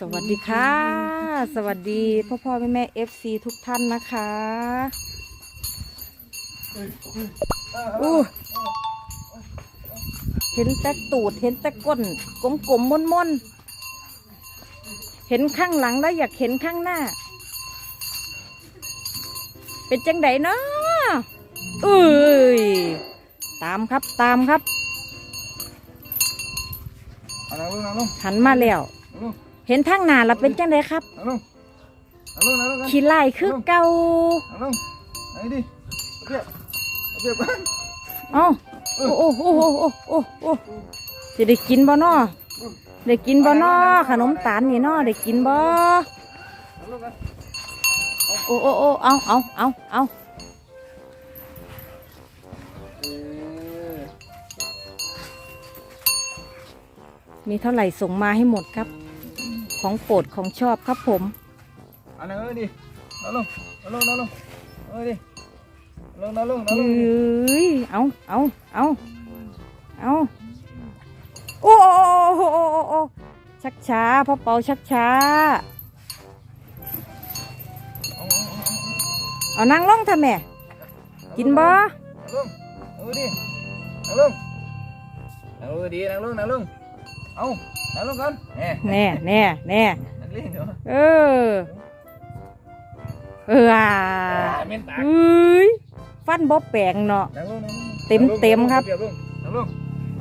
สวัสดีค่ะ สวัสดีพ่อพ่อแม่แม่เอฟซีทุกท่านนะคะอู้เห็นแต่ตูดเห็นแต่ก้นกลมกลมมนมนๆเห็นข้างหลังแล้วอยากเห็นข้างหน้า เป็นจังไดเนาะเอ้ยตามครับตามครับเอานั่งลงนั่งลงหันมาแล้วนั่งลง เห็นทางหน้าแล้วเป็นจังไดครับนั่งลงนั่งลงนั่งลงกันขี้ไล่คือเก่านั่งลงไหนดิเอาเปียกเอาเปียกบ้างเอ้าโอ้โอ้โอ้โอ้โอ้โอ้โอ้จะได้กินบ่น้อได้กินบ่น้อขนมตาลนี่น้อได้กินบ่นั่งลงกันโอ้โอ้โอ้เอาเอาเอาเอาเออมีเท่าไหร่ส่งมาให้หมดครับ ของโปรดของชอบครับผมเอานั่งเลยดินั่งลงนั่งลงนั่งลงเอ้ยดินั่งลงนั่งลงนั่งเฮลงดิ้ยเอาเอาเอาเอาโอ้โอ้โอ้โอ้โอ้โอ้ชักช้าพ่อเปาชักช้าเอาเอานั่งลงทำแม่ๆกินบ่นั่งลงเอ้ยดินั่งลงนั่งลงดีนั่งลงนั่งลง เอานั่งลงกันแหมแน่แน่แน่นักเล่นเหรอเออ เอออะอ่าเม่นตากเอ้ยฟันบ่แปลงเนาะนั่งลงนั่งลงเต็มเต็มครับเปียกลงนั่งลง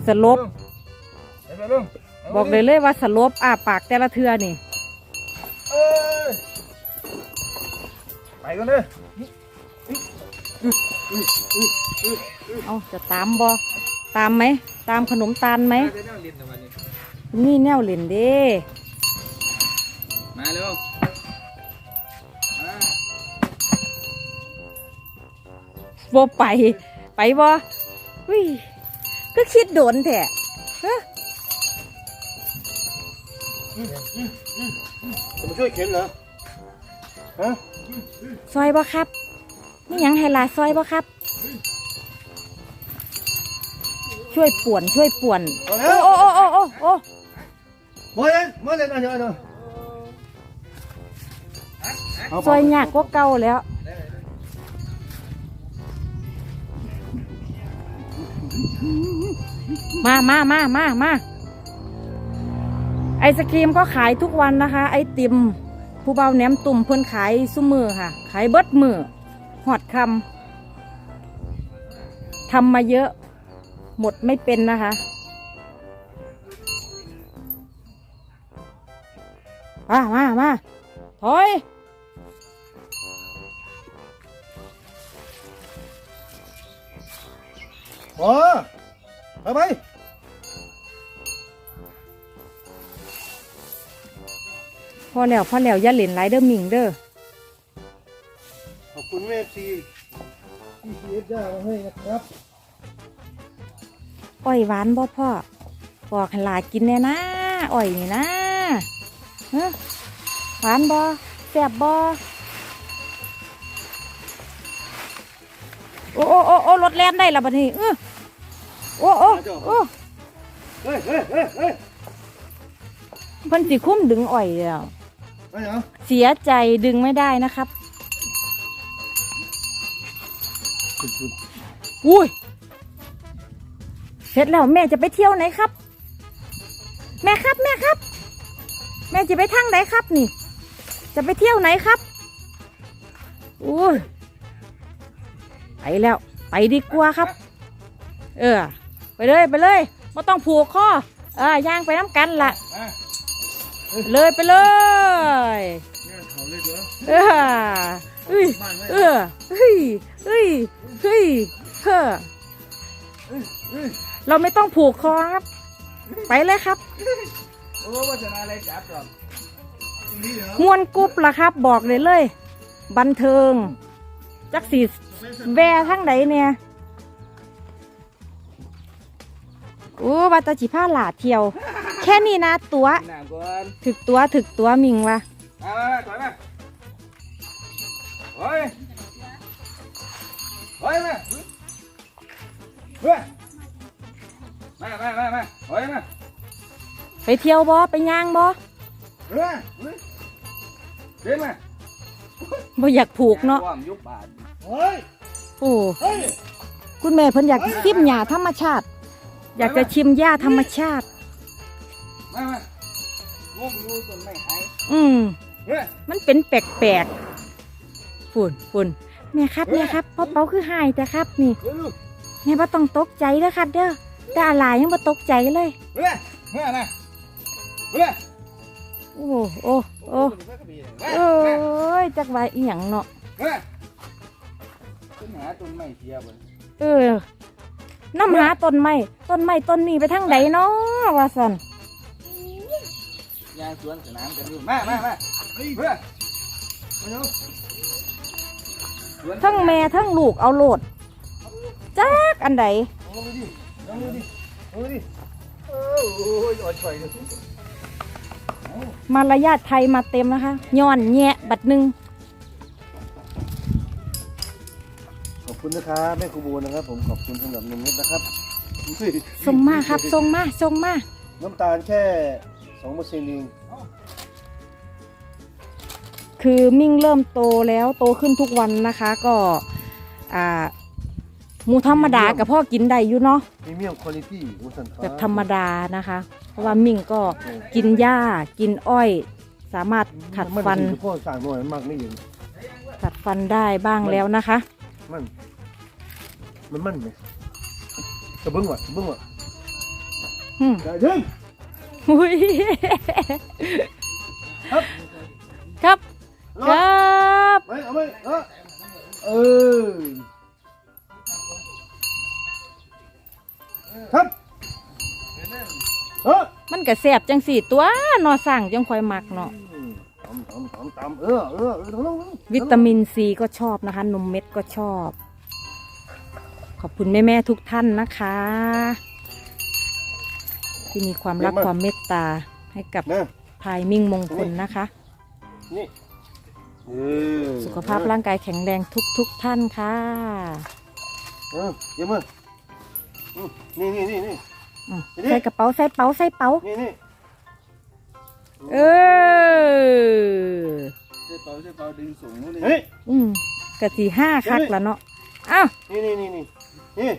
สลบเปียกลงนั่งลงบอกเลยเลยว่าสลบอ้าปากแต่ละเทือนี่เอ้ยไปกันเลยเอาจะตามบ่ตามไหม ตามขนมตาลไหม ไปนั่งเล่นกันวันนี้นี่แนวเล่นเด้ มาเร็วมาบ่ไป ไปบ่วิก็คิดโดนแท้ฮะจะมาช่วยเข็นเหรอ ฮะ ซอยบ่ครับนี่ยังไฮไลท์ซอยบ่ครับ ช่วยป่วนช่วยป่วน เอาโอ้แล้วโอ้โอ้โอ้โอ้มาเลยมาเลยมาเลยเอาซอยยากกว่าเก่าแล้ว มามามามามาไอศครีมก็ขายทุกวันนะคะ ไอติม ผู้เบาแหนมตุ่มเพิ่นขายซุมือค่ะ ขายเบิดมือหอดคำทำมาเยอะ หมดไม่เป็นนะคะมามามาถอยโอ้ไปไปพ่อแล้วพ่อแล้วอย่าเล่นไรเดอร์มิงเด้อขอบคุณแม่ซีที่เสียจ้ามาให้นะครับ อ้อยหวานบ่พ่อบอกให้หลากินแน่นะอ้อยนี่นะฮะหวานบ่แซ่บบ่โอ้โอ้โอ้โอ้รถแล่นได้และบัดนี้เออโอ้โอ้โอ้เฮ้ยเฮ้ยเฮ้ยเฮ้ยเพิ่นสิคุ้มดึงอ้อยแล้วไปเหรอเสียใจดึงไม่ได้นะครับอุ้ย เสร็จแล้วแม่จะไปเที่ยวไหนครับ แม่ครับแม่ครับ แม่จะไปทางไหนครับนี่ จะไปเที่ยวไหนครับอุ้ไปแล้ว ไปดีกว่าครับ เออ ไปเลยไปเลยไม่ต้องผูกข้อเออย่างไปน้ำกันละเลยไปเลยเออเอ้ยเออเฮ้ยเฮ้ยเฮ้ยเฮ้อ เฮ้ยเฮ้ยเราไม่ต้องผูกคอครับ ไปเลยครับ โอ้ว่าจะมาอะไรจับก่อนนี่เหรอมวนกรุ๊ปละครับ บอกเลยเลย บันเทิง จักสีแวทั้งไหนเนี่ยโอ้วัตจิผ้าหลาเที่ยว แค่นี้นะตัว หนังก่อนถึกตัวถึกตัวมิงวะมามาถอยมาโอ้ยโอ้ยมาเฮ้ย มามามามาโอ้ยมาไปเที่ยวบ่ไปย่างบ่เฮ้ยเฮ้ยเดินมาบ่อยากผูกเนาะความยุบบาทเฮ้ยโอ้เฮ้ยคุณแม่เพิ่นอยากชิมหญ้าธรรมชาติ อยากจะชิมหญ้าธรรมชาติมามางมดูต้นไม้หายอืมเฮ้ยมันเป็นแปลกๆฝุ่นฝุ่นแม่ครับแม่ครับพ่อเปาคือหายแต่ครับนี่เฮ้ยลูกแม่บ่ต้องตกใจเด้อครับเด้อ แต่อะไรยังบ่ตกใจเลยเฮ้ยเฮ้ยนะเฮ้ยโอ้โอ้โอ้โอ้ยจักว่าอีหยังเนาะเฮ้ยต้นหาต้นไม้เสียบ่เออน้ำหาต้นไม้ต้นไม้ต้นนี้ไปทางใดเนาะว่าซั่นยางสวนสนามกันอยู่มามามาเฮ้ยเฮ้ยมาดูสวนทั้งแม่ทั้งลูกเอาโลดจักอันใดลอง ดูดิลองดูดิโอ้ยอ่อนช่อยเลยมารยาทไทยมาเต็มนะคะย้อนแยะบัดหนึ่งขอบคุณนะครับแม่ครูโบนะครับ ผมขอบคุณสำหรับนมเม็ดนะครับส่งมาครับส่งมาส่งมาน้ำตาลแค่สองเปอร์เซ็นต์เองคือมิ่งเริ่มโตแล้วโตขึ้นทุกวันนะคะ ก็อ่า หมูธรรมดากับพ่อกินได้อยู่เนาะพรีเมียมคุณภาพวุ้นสันฟ้าแบบธรรมดานะคะ เพราะว่ามิ่งก็กินหญ้ากินอ้อย สามารถขัดฟันมัพ่อสั่งหน่อยมันมากไม่เห็นขัดฟันได้บ้างแล้วนะคะ มัน มันมันไหมจะเบิ้งว่ะเบิ้งว่ะอืมอย่าเดินอุ้ยครับ ครับรคอรับไปเอาไปเอ ครับเออมันก็แสบจังสี่ตัวนอสั่งจังคอยมักเนาะตำตำตำตำเออเออเออลงลงลงวิตามินซีก็ชอบนะคะ นมเม็ดก็ชอบ ขอบคุณแม่ๆทุกท่านนะคะ ที่มีความรักความเมตตาให้กับนะพายมิ่งมงคลนะคะนี่เออสุขภาพร่างกายแข็งแรงทุกๆท่านค่ะ เออเดี๋ยวมาอืม นี่นี่นี่นี่อืมใส่กระเป๋าใส่เป๋าใส่เป๋า นี่นี่เออ ใช่เปล่าใช่เปล่าดึงสูงนู่นเลยเฮ้ยอืมกะสีห้าคักละเนาะอ้าวนี่นี่นี่นี่นี่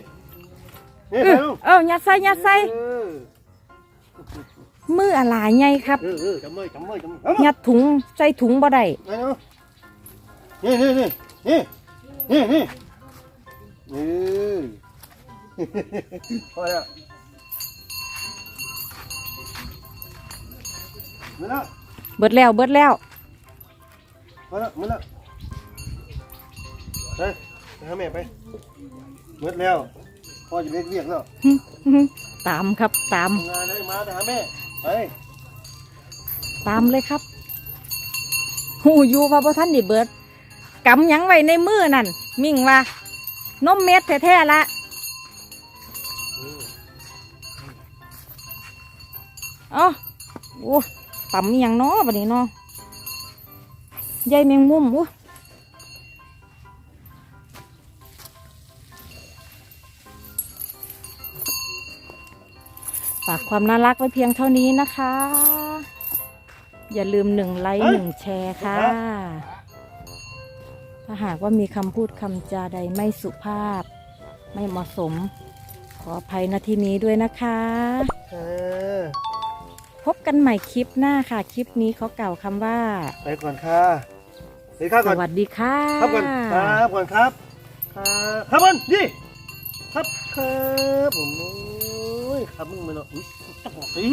นี่เอไปอลูกเออยัดใส่ยัดใส่เออมืออะไรไงครับ เออเออจำไว้จำไว้จำไว้เอามายัดถุงใส่ถุงบ่ได้ไปเนาะนี่นี่นี่นี่นี่นี่เออ พอแล้วมาแล้วเบิดแล้วเบิดแล้วมาแล้วมาแล้วไปไปหาแม่ไปหมดแล้วพ่อจะเรียกเรียกแล้วตามครับตาม ทำงานได้มาไปหาแม่ไปตามเลยครับหูอยู่ว่าพ่ท่านนี่เบิดกำหยังไว้ในมือนั่นมิ่งว่า นมเม็ดแท้ๆละ เอ๋อโอ้ต่ำอหย่างเนาะบัดนี้เนาะใยแมงมุมโอ้ฝากความน่ารักไว้เพียงเท่านี้นะคะ อย่าลืมหนึ่งไลค์หนึ่งแชร์ค่ะ ถ้าหากว่ามีคำพูดคำจาใดไม่สุภาพ ไม่เหมาะสม ขออภัยณที่นี้ด้วยนะคะเออ พบกันใหม่คลิปหน้าค่ะ คลิปนี้เขากล่าวคำว่า ไปก่อนค่ะไปข้าวสก่อน วัสดีค่ะ ครับก่อนครับก่อนครับ ครับครับก่อนนี่ครับครับผมโอ้ยครับมึงมาเนาะอุ้ยต้องบอกสิ